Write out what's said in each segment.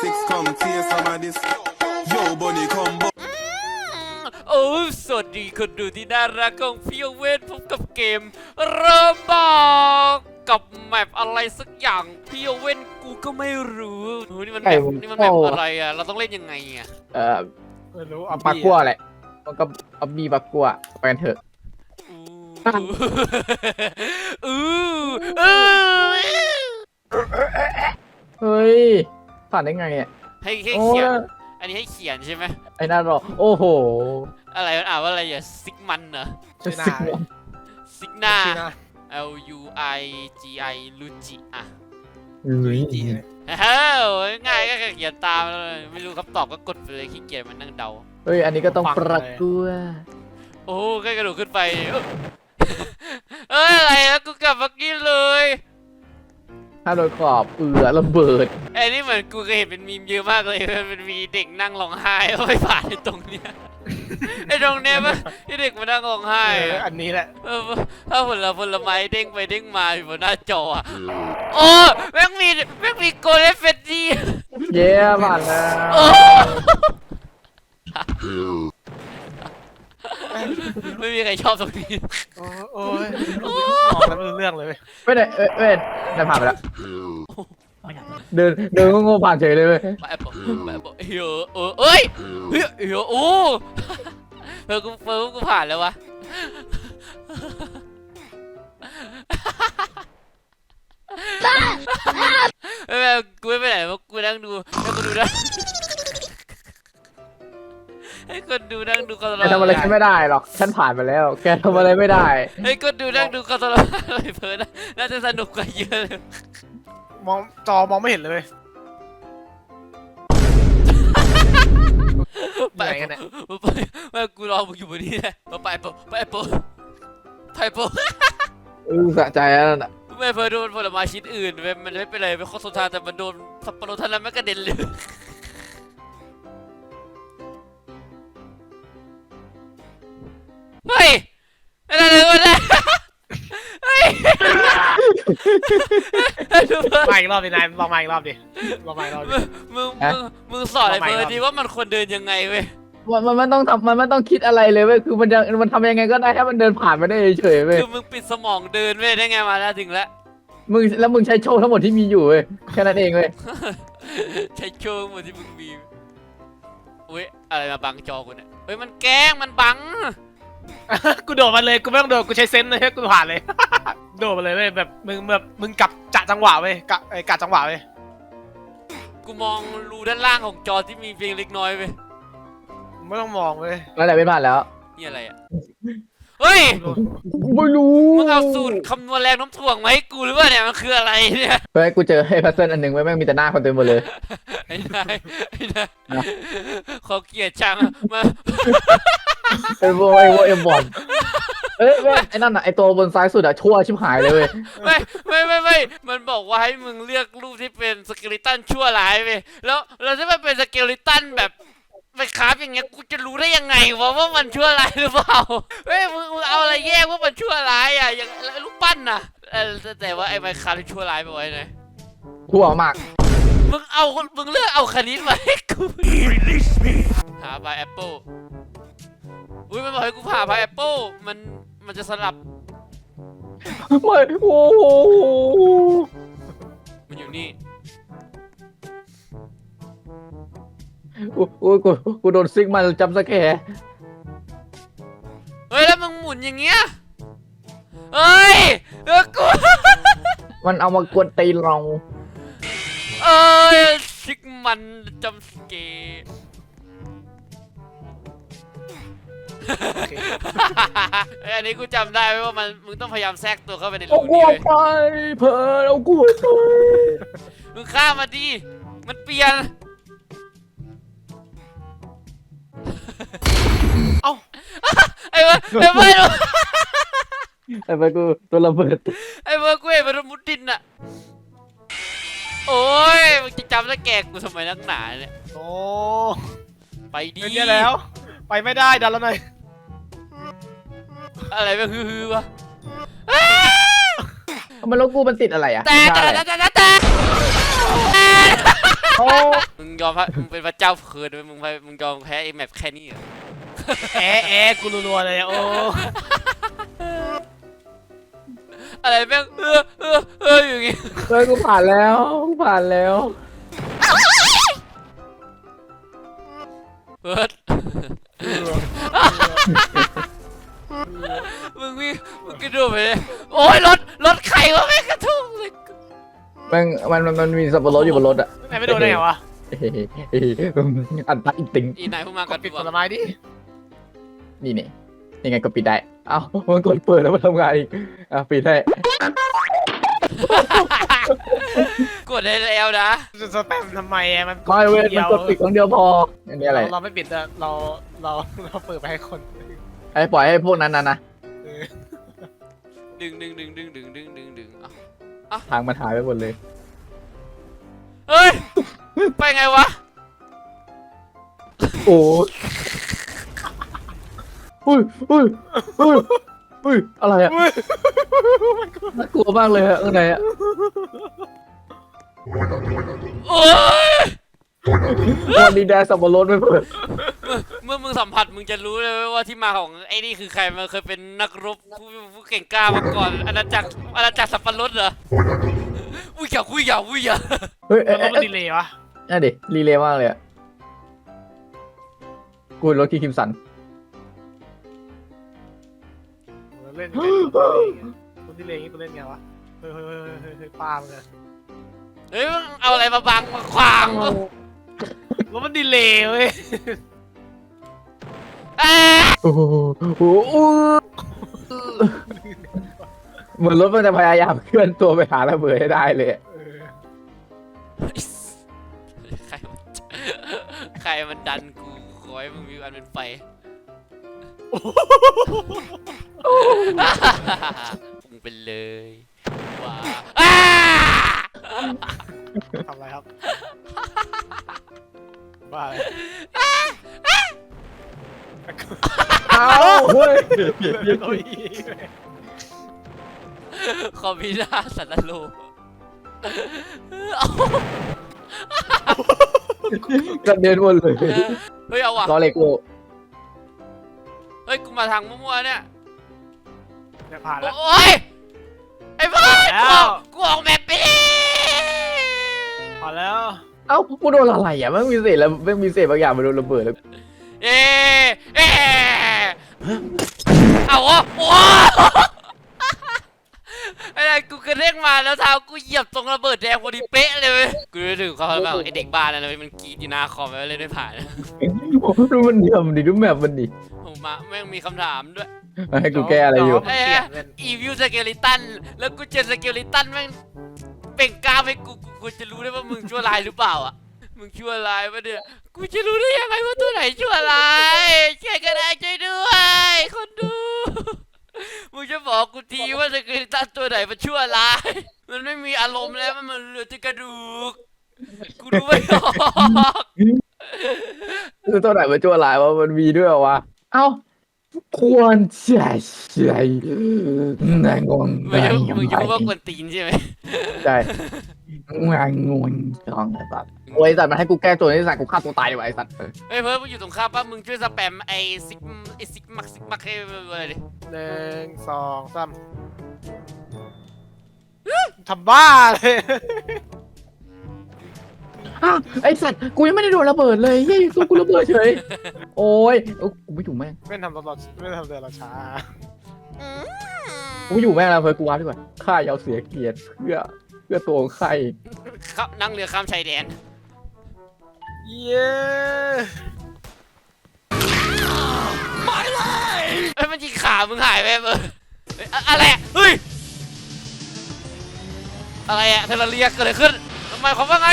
six come taste some of this. Yo, bunny come bu- โอ้สวัสดีคนดูที่น่ารักของพี่เวนพบกับเกม เริ่มบอกกับแมปอะไรสักอย่าง พี่เวนกูก็ไม่รู้โอ้นี่มันแมไก่ปผมนี่มันแมปโอ้อะไรอะ เราต้องเล่นยังไงอะ เอ่อไม่รู้เอาปักกัวแหละมันก็เอาบีปักกัวไปกันเถอะ อู้อู้อู้เฮ้ย ผ่านได้ไงอะให้ให้โอ้เขียนยอันนี้ให้เขียนใช่ไหมไอ้นั่นหรอ โอ้โห อะไรมันอ่านว่าอะไรอะซิกมันเหรอจะสิกวะซิกนาชื่อนะ L U I G I ลูจิอะลุยจีเลยเฮ้ยง่ายก็แค่เขียนตามเลยไม่รู้คำตอบก็กดไปเลยขี้เกียจมันนั่งเดาเฮ้ยอันนี้ก็ต้องประกัวโอ้ใกล้กระโดดขึ้นไปเอ้ยอะไรแล้วกูกลับเมื่อกี้เลย ถ้าโดนขอบเอือระเบิดไอ้นี่เหมือนกูเคยเห็นเป็นมีมเยอะมากเลยมันเป็นมีเด็กนั่งร้องไห้เอาไปผ่านไอ้ตรงเนี้ยไอ้ตรงเนี้ยปะที่เด็กมานั่งร้องไห้เอออะอันนี้แหละเออถ้าผลผลไม้เด้งไปเด้งมาอยู่บนหน้าจออะโอ้แม่งมีแม่งมีโกลเด้นเฟดดี้เย้ผ่านแล้วโอ้ไม่มีใครชอบตรงนี้โอ้โอ้ยมองแล้ว ไม่รู้เรื่องเลยเว้ยไม่ได้เอ้ยเอ้ยได้ผ่านไปแล้วเดินเดินก็งงผ่านเฉยเลยเว้ยไปแอปเปิลไปแอปเปิลเฮ้ยเออเอ้ยเฮ้ยเฮ้ยโอ้เออกูเออกูผ่านแล้ววะไม่ไม่กูไม่ไปไหนวะกูนั่งดูให้คนดูนะ ให้คนดูนั่งดูกันตลแกอดทำอะไรฉันไม่ได้หรอก ฉันผ่านไปแล้ว แกทำอะไรไม่ได้ให้คนดูนั่งดูกันตลอดอะไรเพลินนะน่าจะสนุกกว่าเยอะเลยมองจอมองไม่เห็นเลยเว้ยไปไหนกันเนี่ย ไปไปกูรอมึงอยู่บนนี้แหละไปไปไปไปไปไปอือสะใจแล้วน่ะไม่เพอโดนผลไม้ชิ้นอื่นเว้ยมันไม่เป็นไรเป็นข้อสุดท้ายแต่มันโดนสับปะรดเท่านั้นไม่กระเด็นเลย เฮ้ยอะไรเลยวะเนี่ยเฮ้ยดูเพิ่มมาอีกรอบดินายลองมาอีกรอบดิลองมาอีกรอบดิ มึงมึงมึงมึงสอนไอ้เฟิร์นดีว่ามันควรเดินยังไงเว้ยมันมันมันต้องทำมันไม่ต้องคิดอะไรเลยเว้ยคือมันจะมันทำยังไงก็ได้ให้มันเดินผ่านไปได้เฉยๆเว้ยคือมึงปิดสมองเดินเว้ยได้ไงมาแล้วถึงแล้ว มึงแล้วมึงใช้โชว์ทั้งหมดที่มีอยู่เว้ยแค่นั้นเองเว้ยใช้โชว์หมดที่มึงมีอุ้ยอะไรมาบังจอกูเนี่ยเฮ้ยมันแกล้งมันบัง กูโดดมาเลยกูไม่ต้องโดดกูใช้เซนส์เลยกูผ่านเลย โดดมาเลยเว้ยแบบมึงแบบมึงกลับจะจังหวะเว้ยกะไอ้กะจังหวะเว้ยกูมองรูด้านล่างของจอที่มีเพียงเล็กน้อยเว้ยมึงไม่ต้องมองเว้ย นั่นแหละเป็นผ่านแล้ว นี่อะไรอะ เฮ้ยไม่รู้มึงเอาสูตรคำนวณแรงโน้มถ่วงมาให้กูหรือว่าเนี่ยมันคืออะไรเนี่ยเฮ้ยกูเจอให้พัซเซิลอันหนึ่งไว้ยแม่งมีแต่หน้าคนเต็มหมดเลย ไอ้นายไอ้นายนะขอเกียรติจังมาไอ้โวไอ้โวเอ็มบอลเอ้ยเว้ยไอ้นั่นอะไอ้ตัวบนซ้ายสุดอะชั่วชิบหายเลยเว้ยไม่ไม่ไม่ไม่มันบอกว่าให้มึงเลือกรูปที่เป็นสเกลิตันชั่วร้ายไปแล้วแล้วถ้ามันเป็นสเกลิตันแบบ ไปคราฟอย่างเงี้ยกูจะรู้ได้ยังไงวะว่ามันชั่วร้ายหรือเปล่าเฮ้ยมึงมึงเอาอะไรแยกว่ามันชั่วร้ายอะอย่างแล้วรูปปั้นน่ะเออแต่แต่ว่าไอ้ไมคราฟที่ชั่วร้ายไปไว้ไหนชั่วมาก มึงเอามึงเลือกเอาคณิตมาให้กู หาใบแอปเปิลอุ้ยมันบอกให้กูผ่าใบแอปเปิลมันมันจะสลับไม่โอ้โหมันอยู่นี่ กูกูกูกูโดนซิกมาจำสแกร์เฮ้ยแล้วมึงหมุนอย่างเงี้ยเฮ้ยเออกูมันเอามากวนตีนเราเอ้ยซิกมันจำสเกร์โอเคเอ้ยอันนี้กูจำได้เว้ยว่ามันมึงต้องพยายามแทรกตัวเข้าไปในเอารูกูนี้ออเว้กยไป เพอเอากูออกไปมึงข้ามมาดิมันเปลี่ยน เอ้าไอ้เว้ยไอ้เว้ยไอ้ไปกูตัวระเบิดไอ้เว้ยกูเห็นมันมุดดินอะโอ้ยมึงจะจำได้แกกูทำไมนักหนาเนี่ยโอ้ไปดีเงินเยอะแล้ว ไปไม่ได้ดันแล้วหน่อยอะไรแบบฮือๆวะมันแล้วกูมันติดอะไรอะแต่ท่าแต่อะไรแต่แต่แต่โอ้ มึงยอมพระมึงเป็นพระเจ้าเพินมึงไปมึงยอมแพ้ไอ้แมปแค่นี้เหรอแอะแอะกูรัวๆเลยโอ้อะไรแม่งเออเออเอออย่างงี้เฮ้ยกูผ่านแล้วกูผ่านแล้วเพิร์ดมึงวิ่งมึงกระโดดไปเลยโอ้ยรถ ม่งมันมันมันมีสับปะรดอยู่บนรถอะไหนไม่โดนไหนวะอันตัดอีติงอีนายพูดมากกดปิดผลไม้ดินี่เนี่ยังไงก็ปิดได้ เอ้ามันกดเปิดแล้วมันทำงานอีกอะปิดได้กดได้แล้วนะจะสแปมทำไมอะมันไม่เว้ยมันกดปิดครั้งเดียวพออันนี้อะไรเราไม่ปิดเราเราเราเปิดไปให้คนให้ปล่อยให้พวกนั้นนะนะดึงดึงดึงดึงดึง อ้าทางมันหายไปหมดเลยเฮ้ย ไปไงวะ โอ้ยอุ้ยอุ้ยอุ้ยอุ้ยอะไรอะน่ากลัวมากเลยอะข้างในอะโอ้ย วันดีแดนสับปะรดไม่เปิด เมื่อมึงสัมผัสมึงจะรู้เลยว่าที่มาของไอ้นี่คือใครมันเคยเป็นนักรบผู้ผู้เก่งกล้ามาก่อนอาณาจักรอาณาจักรสับปะรดเหรออุ้ยอย่าอุ้ยอย่าอุ้ยอย่าเฮ้ยเอ๊ะแล้วเอ๊ะมันดีเลย์วะนั่นดิรีเลย์มากเลยอะกูรถคีคิมสันเล่นคนดีเลย์อย่างงี้กูเล่นไงวะ เฮ้ยเฮ้ยเฮ้ยเฮ้ยเฮ้ยป้ามึงอะเฮ้ยมึงเอาอะไรมาบังมาขวางวะแล้วมันดีเลย์เว้ยอ่า โอ้โหโอ้โหเหมือนรถมันจะพยายามเคลื่อนตัวไปหาระเบิดให้ได้เลยอะเออใครมันใครมันดันกูขอให้มึงมีอันเป็นไฟพุ่งไปเลยว้าอ้าทำอะไรครับ บ้าเลย เอาเฮ้ยโอ้ยคอมพิวเตอร์สันตโลเอากระเด็นหมดเลยเฮ้ยเอาว่ะ ล้อเล็กโลเฮ้ย กูมาทางมั่วๆเนี่ย เนี่ยผ่านแล้ว โอ้ย ไอ้บ้าแล้ว กูออกแบบไปดิผ่านแล้ว เอ้ากูโดนอะไรอะมันมีเศษแล้วมันมีเศษบางอย่างมาโดนระเบิดแล้ว เอ๊ะเอ๊ะเอาวะโอ้ไอ้ไรกูกระเด้งมาแล้วเท้ากูเหยียบตรงระเบิดแดงพอดีเป๊ะเลยเว้ยกูนึกถึงความแบบไอ้เด็กบ้านนั่นนะเว้ยมันกรีดอยู่หน้าคอมไปเลยไม่ผ่าน ดูมันเดียมดิดูแมปมันดิผมมาแม่งมีคำถามด้วย ให้กูแก้อะไรอยู่มันเปลี่ยนเป็นอีวิวสเกลิตัน แล้วกูเจอสเกลิตันแม่งเป่งกล้ามให้กูกูกูจะรู้ได้ว่ามึงชั่วร้ายหรือเปล่าอะ มึงชั่วร้ายปะเนี่ย กูจะรู้ได้ยังไงว่าตัวไหนชั่วร้ายช่วยกันได้ช่วยด้วย คนดู มึงจะบอกกูทีว่าสเกลิตันตัวไหนมันชั่วร้าย มันไม่มีอารมณ์แล้วมันเหลือแต่กระดูก กูดูไม่ออกคือตัวไหนมันชั่วร้ายว่ามันมีด้วยเหรอวะ เอ้าควรจะใช่นายงงมึงจะยังมึงไงจะพูดว่ากวนตีนใช่ไหมใช่ งานงงจังแบบ โอ้ยสัตว์มันให้กูแก้ตัวนี่สัตว์กูฆ่าตัวตายดีกว่าไอ้สัตว์เฮ้ยเพิ่มมึงอยู่ตรงข้ามป่ะมึงช่วยสแปมไอซิกไอซิกมักซิกมักให้อะไรดิหนึ่งสองสามทำบ้าเลยอ้าวไอ้สัตว์กูยังไม่ได้โดนระเบิดเลยเฮ้ยตัวกูระเบิดเฉยโอ้ยเอ้ากูไม่ถูกแม่งไม่ทำตลอดไม่ทำเดือนเราช้ากูไม่อยู่แม่งแล้วเพื่อกูวาดีกว่าข้ายาวเสียเกียรติเพื่อ เพื่อตัวของใครครับนั่งเรือข้ามชายแดน เย้เฮ้ยมันยิงขามึงหายไปเบอร์เฮ้ยอะอะไรอะเฮ้ย อะไรอะเทเลเรียเกิดอะไรขึ้นทำไมความว่าไง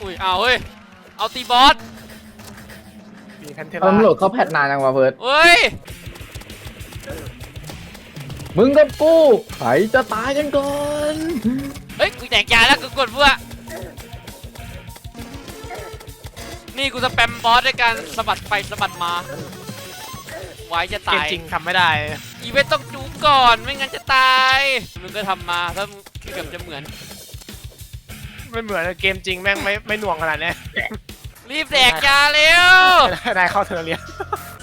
อุ้ยเอาเฮ้ย เอาตีบอส มีแพนเทเอาล่าตำรวจเขาแพทนานจังวะเพิร์ดเฮ้ย มึงกับกูใครจะตายกันก่อน เฮ้ยกูแจกยาแล้วกูกดเพื่อนี่กูสแปมบอสด้วยการสะบัดไปสะบัดมาไว้จะเกมตายจริงทำไม่ได้ อีเวนต์ต้องจูก่อนไม่งั้นจะตายมึงก็ทำมาถ้ามึงเกือบจะเหมือน ไม่เหมือนเกมจริงแม่งไม่ไม่หน่วงขนาดเนี้ย รีบแดกยาเร็วนายเข้าเทอร์เรียน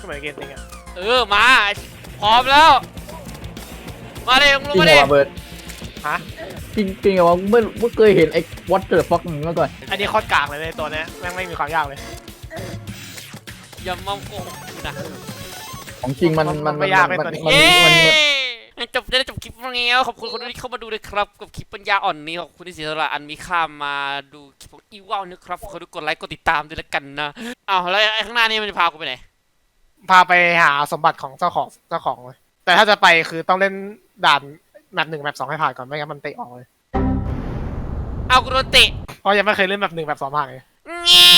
เหมือนเกมจริงอะเออมา พร้อมแล้ว มาเลยลงจริงมาเหรดิอวะเบิร์ด ฮะ จริงจริงเหรอวะไม่ไม่เคยเห็นไอ้วอเตอร์ฟ็อกมาก่อนอันนี้โคตรกากเลยเว้ยตัวเนี้ยแม่งไม่มีความยากเลย อย่ามาโกหกกูนะของจริงมันมัมันนไม่ยากเลยตัวนี้มันเย้มันมันจบได้จบคลิปแล้วขอบคุณคนที่เข้ามาดูเลยครับกับคลิปปัญญาอ่อนนี้ขอบคุณที่เสียสละอันมีค่ามาดูคลิปของอีวาวนะครับขอดูกดไลค์กดติดตามด้วยละกันนะอ้าวแล้วไอ้ข้างหน้านี่มันจะพากูไปไหนพาไปหาสมบัติของเจ้าของเจ้าของเลยแต่ถ้าจะไปคือต้องเล่นด่าน แมปหนึ่งแมปสองให้ผ่านก่อนไม่งั้นมันเตะออกเลยเอากูโดนเตะเพราะยังไม่เคยเล่นแบบหนึ่งแบบสองผ่านเลยแง่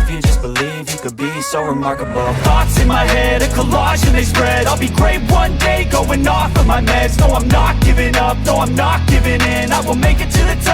If you just believe you could be so remarkable Thoughts in my head, a collage and they spread I'll be great one day, going off of my meds No, I'm not giving up, no, I'm not giving in I will make it to